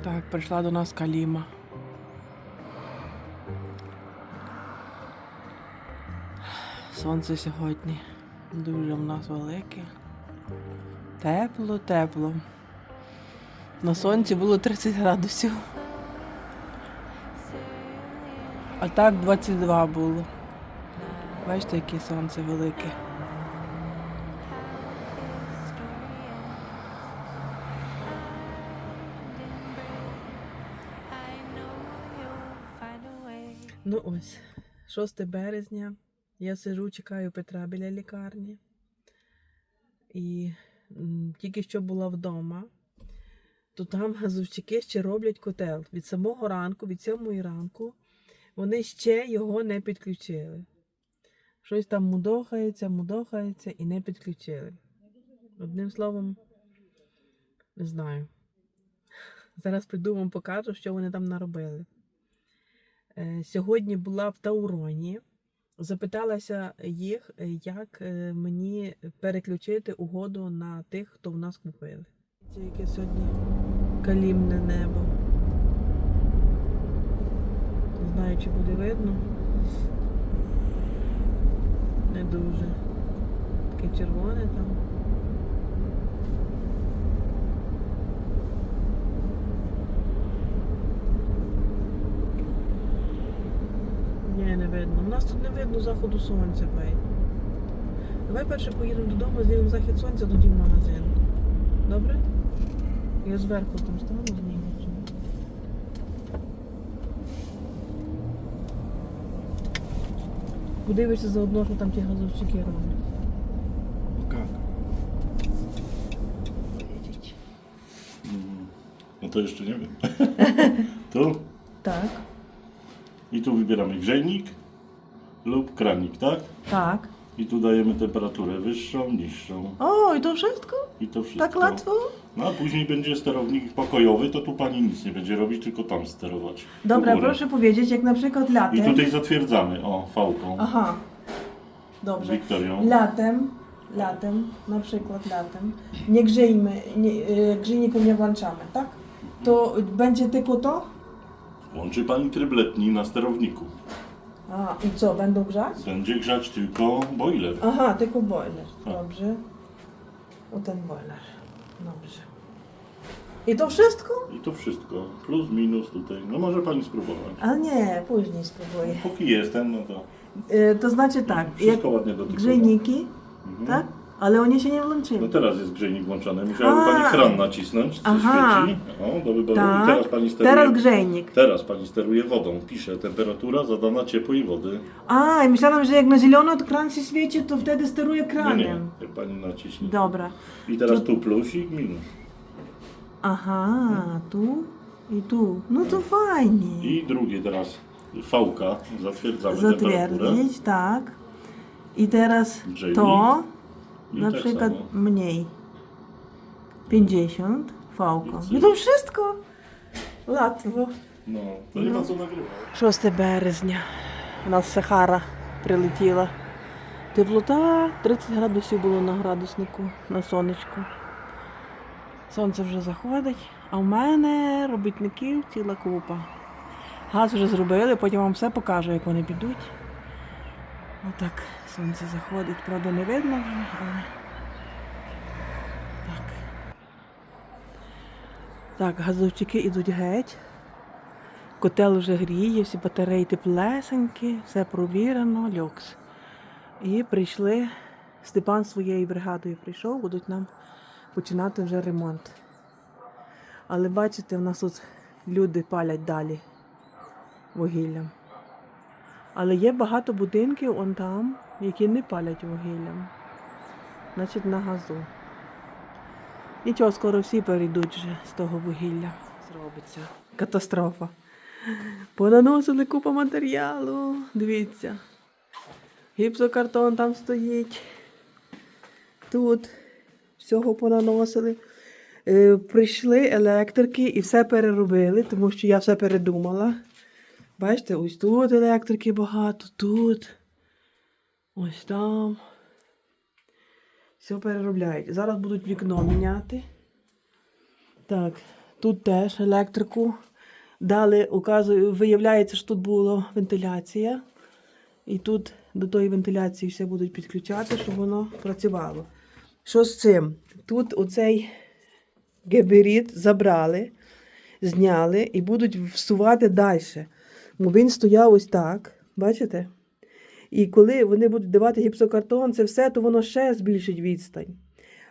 Так, прийшла до нас Каліма. Сонце сьогодні дуже в нас велике. Тепло, тепло. На сонці було 30 градусів. А так 22 було. Бачите, яке сонце велике. Ну ось, 6 березня. Я сижу, чекаю Петра біля лікарні. І тільки що була вдома, то там газовщики ще роблять котел. Від самого ранку, від 7 ранку, вони ще його не підключили. Щось там мудохається, мудохається і не підключили. Одним словом, не знаю. Зараз прийду вам покажу, що вони там наробили. Е, Сьогодні була в Тауроні. Запиталася їх, е, як е, мені переключити угоду на тих, хто в нас купили. Це яке сьогодні калімне небо. Не знаю, чи буде видно. Не дуже. Таке червоне там. Ні, не видно. У нас тут не видно заходу сонця, бей. Давай перше поїдемо додому, з'їдемо захід сонця, тоді в магазин. Добре? Я зверху там стану зніму. Подивишся заодно, що там ті газовщики роблять. No to jeszcze nie wiem. tu Так, i tu wybieramy grzejnik lub kranik, tak? tak. I tu dajemy temperaturę wyższą, niższą. O, i to wszystko? I to wszystko. Tak łatwo? No a później będzie sterownik pokojowy, to tu pani nic nie będzie robić, tylko tam sterować. Dobra, proszę powiedzieć, jak na przykład I latem. tutaj zatwierdzamy, o, fałką. Aha, dobrze. Wiktorią. Latem, latem, na przykład latem, nie grzejmy, nie, y, grzejniku nie włączamy, tak? To będzie tylko to? Włączy pani tryb letni na sterowniku. A, i co, będą grzać? Będzie grzać tylko boiler. Aha, tylko boiler, Tak. dobrze. O ten boiler, dobrze. I to wszystko? I to wszystko. Plus, minus tutaj. No może pani spróbować. A nie, później spróbuję. Póki jestem, no to Y, to znaczy tak, jak wszystko ładnie dotykowo. grzejniki, Mhm. tak? Ale oni się nie No włączyli. teraz jest grzejnik włączony. Musiałaby A. pani kran nacisnąć, co Aha. świeci. O, do wyboru. I Tak, teraz pani steruje. teraz grzejnik. Teraz pani steruje wodą. Pisze temperatura zadana ciepłej wody. A, i myślałam, że jak na zielono to kran się świeci, to wtedy steruje Nie, nie. kranem. Jak pani naciśnie. Dobra. I teraz tu plusik, minus. Aha, tu i tu. No to fajnie. I drugie teraz fałka. Zatwierdzamy temperaturę. Zatwierdzić, tak. I teraz Grzejnik. to, I na tak przykład samo. mniej. 50, fałka. Więcej. I to wszystko. Łatwo. No, to nie ma co nagrywać. 6 березня. У нас Сахара прилетіла. Теплота 30 градусів було на градуснику, на сонечку. Сонце вже заходить, а в мене робітників ціла купа. Газ вже зробили, потім вам все покажу, як вони підуть. Отак сонце заходить, правда не видно вже, але. Так. Так, газовчики йдуть геть. Котел вже гріє, всі батареї теплесенькі, все провірено, люкс. І прийшли, Степан своєю бригадою прийшов, будуть нам починати вже ремонт. Але бачите, в нас тут люди палять далі вугіллям. Але є багато будинків он там, які не палять вугіллям. Значить, на газу. Нічого, скоро всі перейдуть вже з того вугілля. Зробиться. Катастрофа. Понаносили купа матеріалу. Дивіться. Гіпсокартон там стоїть. Тут всього понаносили. Е, прийшли електрики і все переробили, тому що я все передумала. Бачите, ось тут електрики багато, тут. Ось там. Все переробляють. Зараз будуть вікно міняти. Так, Тут теж електрику. Дали, указую, виявляється, що тут була вентиляція. І тут до тої вентиляції все будуть підключати, щоб воно працювало. Що з цим? Тут оцей геберіт забрали, зняли і будуть всувати далі. Він стояв ось так, бачите? І коли вони будуть давати гіпсокартон, це все, то воно ще збільшить відстань.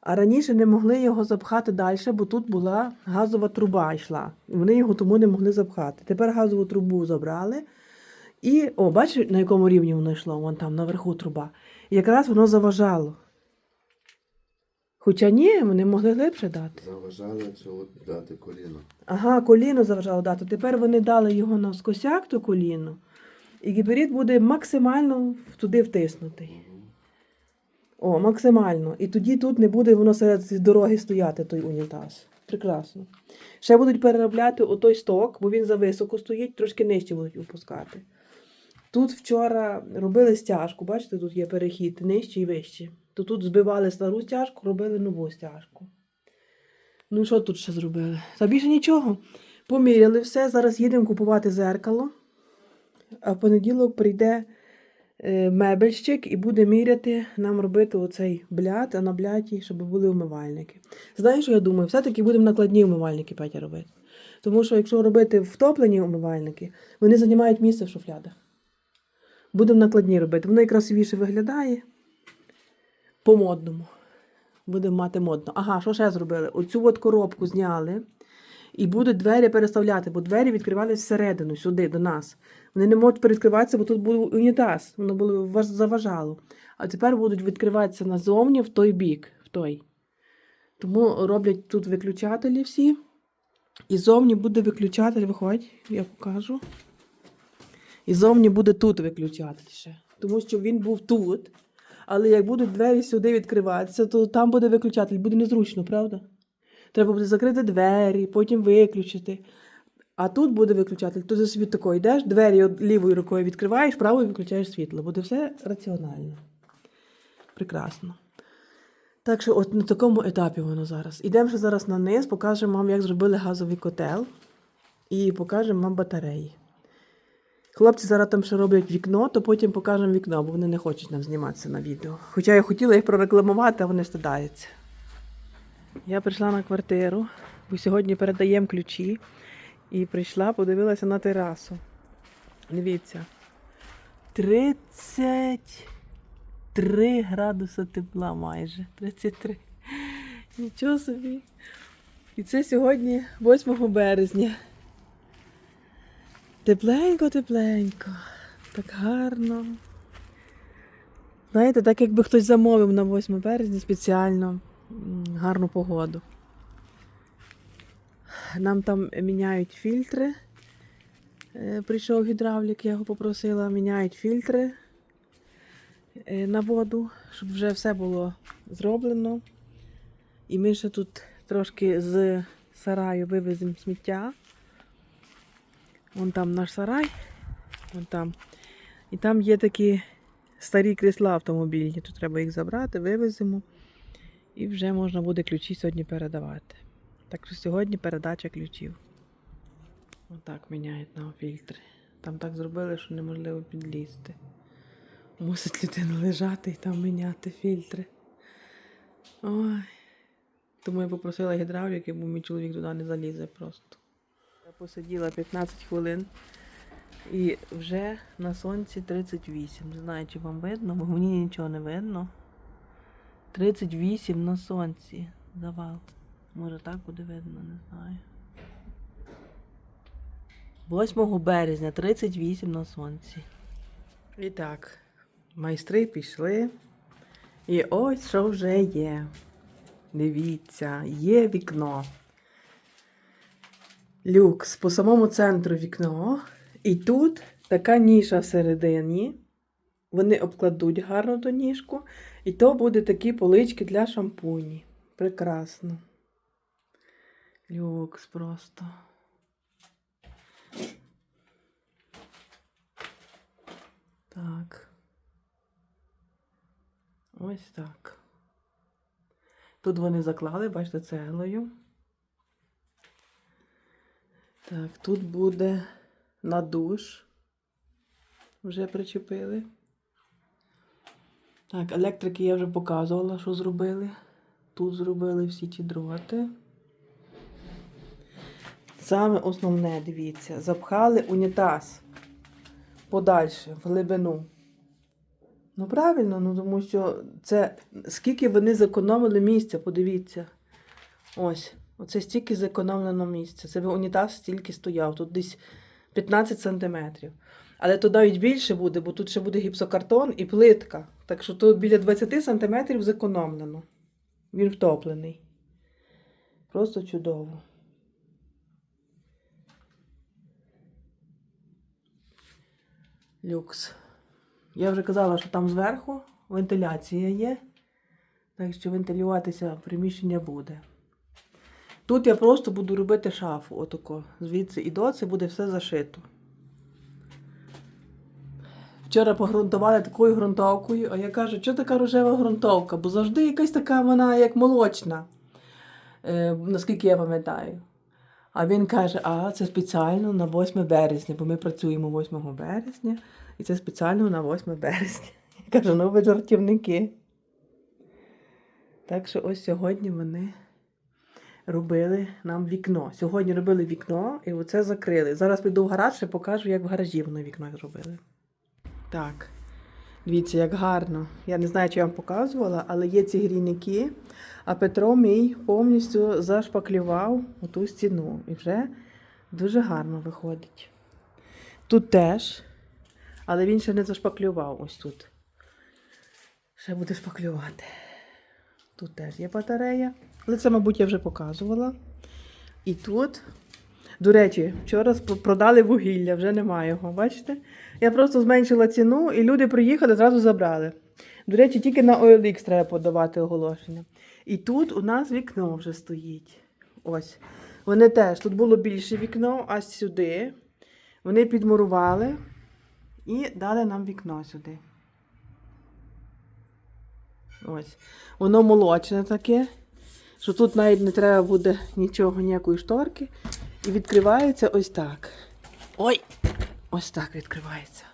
А раніше не могли його запхати далі, бо тут була газова труба йшла. Вони його тому не могли запхати. Тепер газову трубу забрали. І, о, бачиш, на якому рівні воно йшло, вон там, наверху труба. І якраз воно заважало. Хоча ні, вони могли глибше дати. Заважали цього дати коліно. Ага, коліно заважало дати. Тепер вони дали його на скосяк, то коліно, і гіберіт буде максимально туди втиснутий. О, максимально. І тоді тут не буде воно серед дороги стояти, той унітаз. Прекрасно. Ще будуть переробляти отой сток, бо він зависоко стоїть, трошки нижче будуть опускати. Тут вчора робили стяжку, бачите, тут є перехід нижче і вище. То тут збивали стару стяжку, робили нову стяжку. Ну, що тут ще зробили? Та більше нічого. Поміряли все. Зараз їдемо купувати зеркало. А в понеділок прийде е, мебельщик і буде міряти нам робити оцей бляд, а на бляті, щоб були умивальники. Знаєш, що я думаю? Все-таки будемо накладні умивальники Петя робити. Тому що якщо робити втоплені умивальники, вони займають місце в шуфлядах. Будемо накладні робити. Воно і красивіше виглядає по-модному. Будемо мати модно. Ага, що ще зробили? Оцю от коробку зняли і будуть двері переставляти, бо двері відкривались всередину, сюди, до нас. Вони не можуть перекриватися, бо тут був унітаз, воно було заважало. А тепер будуть відкриватися назовні в той бік, в той. Тому роблять тут виключателі всі. І зовні буде виключатель, виходь, я покажу. І зовні буде тут виключатель ще. Тому що він був тут. Але як будуть двері сюди відкриватися, то там буде виключатель, буде незручно, правда? Треба буде закрити двері, потім виключити. А тут буде виключатель. Тут за собі тако йдеш, двері лівою рукою відкриваєш, правою виключаєш світло. Буде все раціонально. Прекрасно. Так що, от на такому етапі воно зараз. Ідемо ще зараз на низ, покажемо вам, як зробили газовий котел, і покажемо вам батареї. Хлопці зараз там ще роблять вікно, то потім покажемо вікно, бо вони не хочуть нам зніматися на відео. Хоча я хотіла їх прорекламувати, а вони стидаються. Я прийшла на квартиру, бо сьогодні передаємо ключі. І прийшла, подивилася на терасу. Дивіться. 33 градуси тепла майже. 33. Нічого собі. І це сьогодні 8 березня. Тепленько, тепленько. Так гарно. Знаєте, так якби хтось замовив на 8 березня спеціально гарну погоду. Нам там міняють фільтри. Е, Прийшов гідравлік, я його попросила, міняють фільтри е, на воду, щоб вже все було зроблено. І ми ще тут трошки з сараю вивеземо сміття. Вон там наш сарай, вон там. І там є такі старі крісла автомобільні. Тут треба їх забрати, вивеземо. І вже можна буде ключі сьогодні передавати. Так що сьогодні передача ключів. Отак міняють нам фільтри. Там так зробили, що неможливо підлізти. Мусить людина лежати і там міняти фільтри. Ой. Тому я попросила гідравліки, бо мій чоловік туди не залізе просто. Я посиділа 15 хвилин і вже на сонці 38. Не знаю, чи вам видно, бо мені нічого не видно. 38 на сонці. Завал. Може так буде видно, не знаю. 8 березня 38 на сонці. І так, майстри пішли. І ось що вже є. Дивіться, є вікно. Люкс по самому центру вікно. І тут така ніша всередині. Вони обкладуть гарно ту ніжку. І то буде такі полички для шампуні. Прекрасно. Люкс просто. Так. Ось так. Тут вони заклали, бачите, цеглою. Так, тут буде на душ. Вже причепили. Так, електрики я вже показувала, що зробили. Тут зробили всі ті дроти. Саме основне, дивіться, запхали унітаз подальше, в глибину. Ну, правильно, ну тому що це скільки вони зекономили місця, подивіться. Ось, оце стільки зекономлено місця. Це унітаз стільки стояв, тут десь 15 сантиметрів. Але то навіть більше буде, бо тут ще буде гіпсокартон і плитка. Так що тут біля 20 сантиметрів зекономлено. Він втоплений. Просто чудово. Люкс. Я вже казала, що там зверху вентиляція є. Так що вентилюватися приміщення буде. Тут я просто буду робити шафу, отако. Звідси і до буде все зашито. Вчора погрунтували такою ґрунтовкою, а я кажу, що така рожева ґрунтовка? Бо завжди якась така вона як молочна, е, наскільки я пам'ятаю. А він каже, а це спеціально на 8 березня, бо ми працюємо 8 березня, і це спеціально на 8 березня. Я кажу, ну ви жартівники. Так що ось сьогодні вони робили нам вікно. Сьогодні робили вікно і оце закрили. Зараз піду в гараж і покажу, як в гаражі воно вікно зробили. Так. Дивіться, як гарно. Я не знаю, чи я вам показувала, але є ці грійники. А Петро мій повністю зашпаклював оту стіну. І вже дуже гарно виходить. Тут теж, але він ще не зашпаклював ось тут. Ще буде шпаклювати. Тут теж є батарея. Але це, мабуть, я вже показувала. І тут, до речі, вчора продали вугілля, вже немає його, бачите? Я просто зменшила ціну, і люди приїхали, зразу забрали. До речі, тільки на OLX треба подавати оголошення. І тут у нас вікно вже стоїть. Ось. Вони теж, тут було більше вікно, а сюди. Вони підмурували і дали нам вікно сюди. Ось. Воно молочне таке, що тут навіть не треба буде нічого, ніякої шторки. І відкривається ось так. Ой! Ось так відкривається.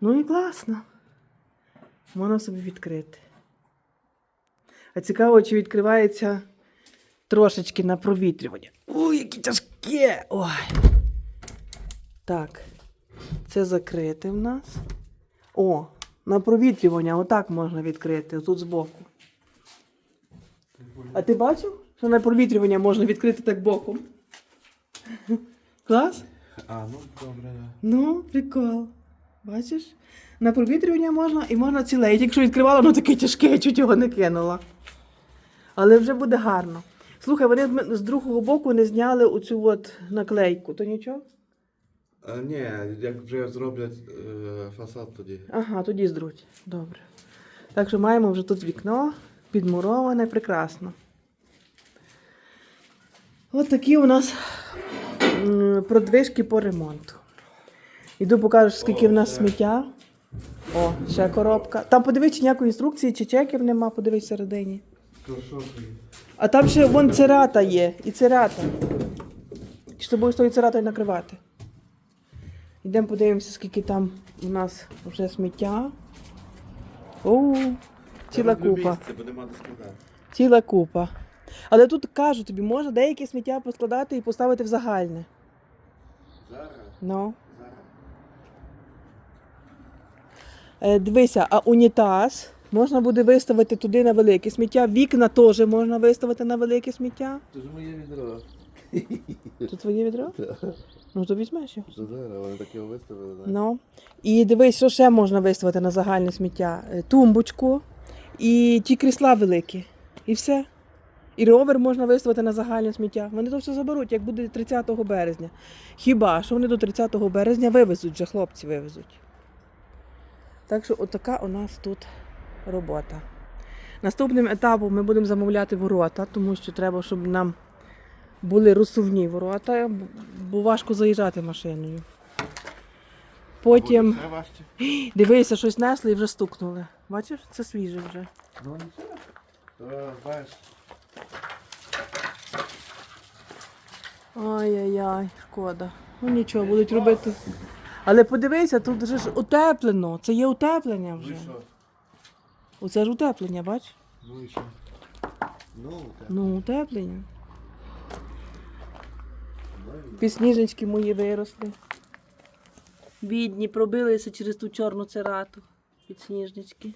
Ну і класно. Можна собі відкрити. А цікаво, чи відкривається трошечки на провітрювання. Ой, яке тяжке! Ой. Так. Це закрите в нас. О, на провітрювання отак можна відкрити, тут збоку. А ти бачив, що на провітрювання можна відкрити так боком? Клас? А, ну добре, да. Ну, прикол. Бачиш? На провітрювання можна і можна ціле. Я тільки відкривала, воно таке тяжке, я чуть його не кинула. Але вже буде гарно. Слухай, вони з- другого боку не зняли оцю от наклейку, то нічого? А, ні, як вже зроблять е, фасад тоді. Ага, тоді здруть. Добре. Так що маємо вже тут вікно підмуроване, прекрасно. От такі у нас продвижки по ремонту. Іду покажу, скільки в нас сміття. О, ще коробка. Там подивись, чи ніякої інструкції, чи чеків нема, подивись всередині. А там ще вон церата є, і церата. Чи ти будеш тою цератою накривати? Йдемо подивимося, скільки там у нас вже сміття. О, ціла купа. Ціла купа. Але тут кажу тобі, можна деякі сміття поскладати і поставити в загальне. Ну. Е, дивися, а унітаз можна буде виставити туди на велике сміття. Вікна теж можна виставити на велике сміття. Це ж моє відро. Це твоє відро? Ну то візьмеш його. Що зараз, вони таке виставили, так? Ну. І дивись, що ще можна виставити на загальне сміття? Е, Тумбочку і ті крісла великі. І все. І ровер можна виставити на загальне сміття. Вони то все заберуть, як буде 30 березня. Хіба що вони до 30 березня вивезуть, вже хлопці вивезуть. Так що отака у нас тут робота. Наступним етапом ми будемо замовляти ворота, тому що треба, щоб нам були розсувні ворота, бо важко заїжджати машиною. Потім, дивися, щось несли і вже стукнули. Бачиш, це свіже вже. Ну нічого. Ай-яй-яй, шкода. Ну нічого, будуть робити. Але подивися, тут же ж утеплено. Це є утеплення вже. Оце ж утеплення, бач? Ну і що? Ну, так. Ну, утеплення. Підсніжечки мої виросли. Бідні, пробилися через ту чорну церату. Підсніжнички.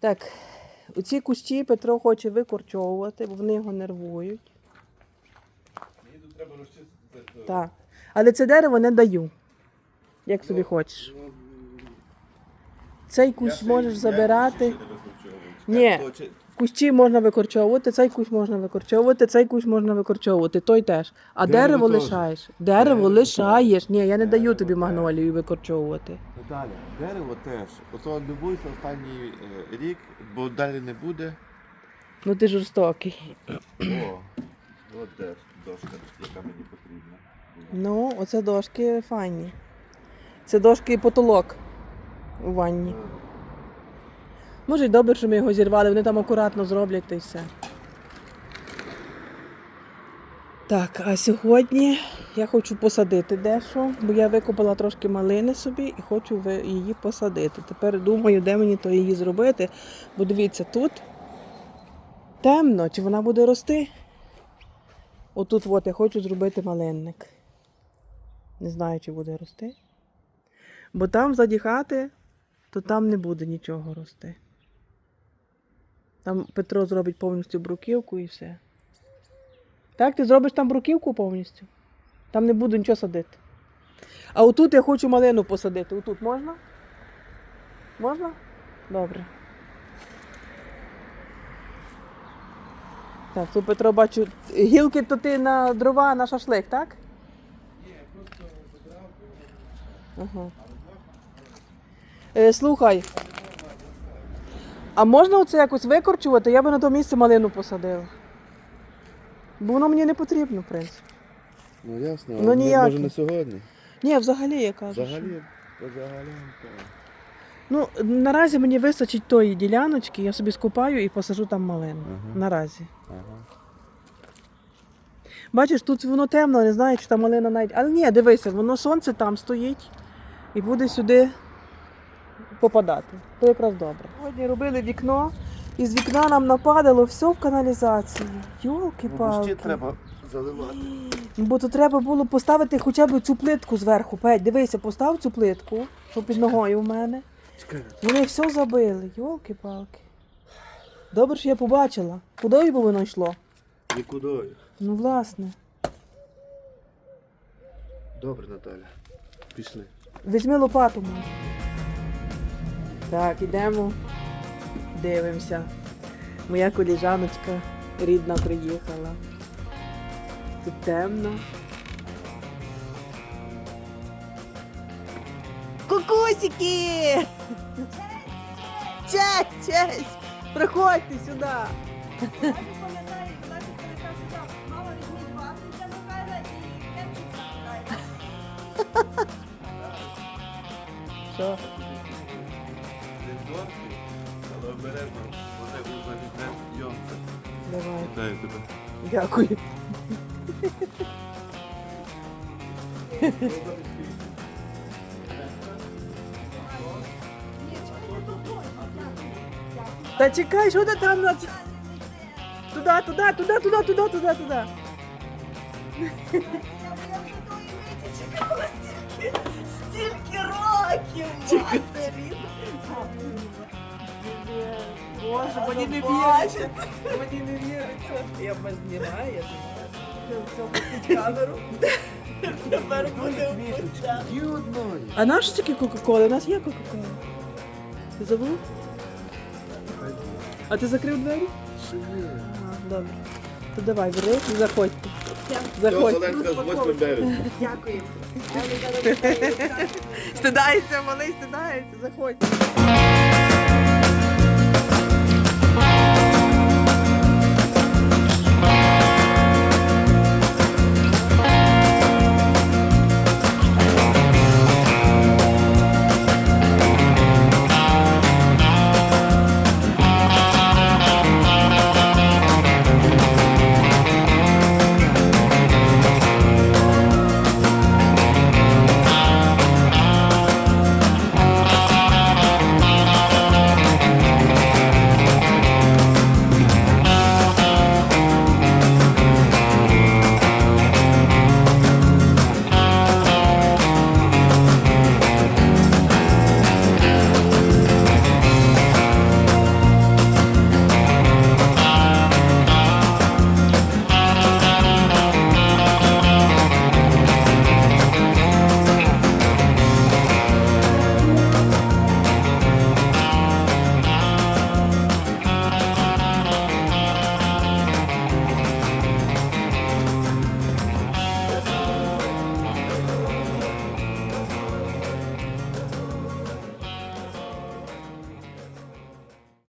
Так, оці кущі Петро хоче викорчовувати, бо вони його нервують. Мені тут треба розчистити. Так. Але це дерево не даю. Як собі хочеш. Цей кущ можеш забирати. Ні. Кущі можна викорчовувати, цей кущ можна викорчовувати, цей кущ можна викорчовувати, той теж. А дерево, Дерево теж. лишаєш. Дерево Дерево лишаєш. Ні, я не даю тобі магнолію викорчовувати. Наталя, дерево теж. Ото не бойся останній е, рік, бо далі не буде. Ну ти жорстокий. О, от де дошка, яка мені потрібна. Ну, оце дошки файні. Це дошки і потолок у ванні. Може, й добре, що ми його зірвали, вони там акуратно зроблять та й все. Так, а сьогодні я хочу посадити дещо, бо я викопала трошки малини собі і хочу її посадити. Тепер думаю, де мені то її зробити. Бо дивіться, тут темно, чи вона буде рости. Отут от я хочу зробити малинник. Не знаю, чи буде рости. Бо там ззаді хати, то там не буде нічого рости. Там Петро зробить повністю бруківку і все. Так, ти зробиш там бруківку повністю. Там не буду нічого садити. А отут я хочу малину посадити. Отут можна? Можна? Добре. Так, тут Петро бачу. Гілки то ти на дрова на шашлик, так? Ні, просто Ага. Е, слухай. А можна оце якось викорчувати? Я би на то місце малину посадила. Бо воно мені не потрібно, в принципі. Ну ясно, Ну, а ніяке. може не сьогодні. Ні, взагалі я кажу. що- Взагалі, взагалі. Ну, наразі мені вистачить тої діляночки, я собі скопаю і посажу там малину. Ага. Наразі. Ага. Бачиш, тут воно темно, не знаю, чи там малина навіть. Але ні, дивися, воно сонце там стоїть і буде сюди попадати. То якраз добре. Сьогодні робили вікно, і з вікна нам нападало все в каналізацію. Ну, Йолки-палки. ще треба заливати. Бо то треба було поставити хоча б цю плитку зверху. Петь, дивися, постав цю плитку, що під ногою в мене. Чекай. Вони все забили, йолки-палки. Добре, що я побачила. Куди б воно йшло? Нікуди. Ну, власне. Добре, Наталя. Пішли. Візьми лопату. мені. Так, ідемо. Дивимося. Моя коліжаночка рідна приїхала. Тут темно. Кукусики! Честь, честь! Приходьте сюди! Дякую. Та чекай, що ти там на... Туди, туди, туди, туди, туди, туди, туди. Стільки років матері. Боже, мені не віриться. Мені не віриться. Я без знімаю. камеру. Тепер буде вкусно. А наш тільки Кока-Кола? У нас є Кока-Кола. Ти забув? А ти закрив двері? Ага, добре. То давай, бери і заходьте. Заходьте. Оленка з 8 березня. Дякую. Стидається, малий, стидається, заходьте.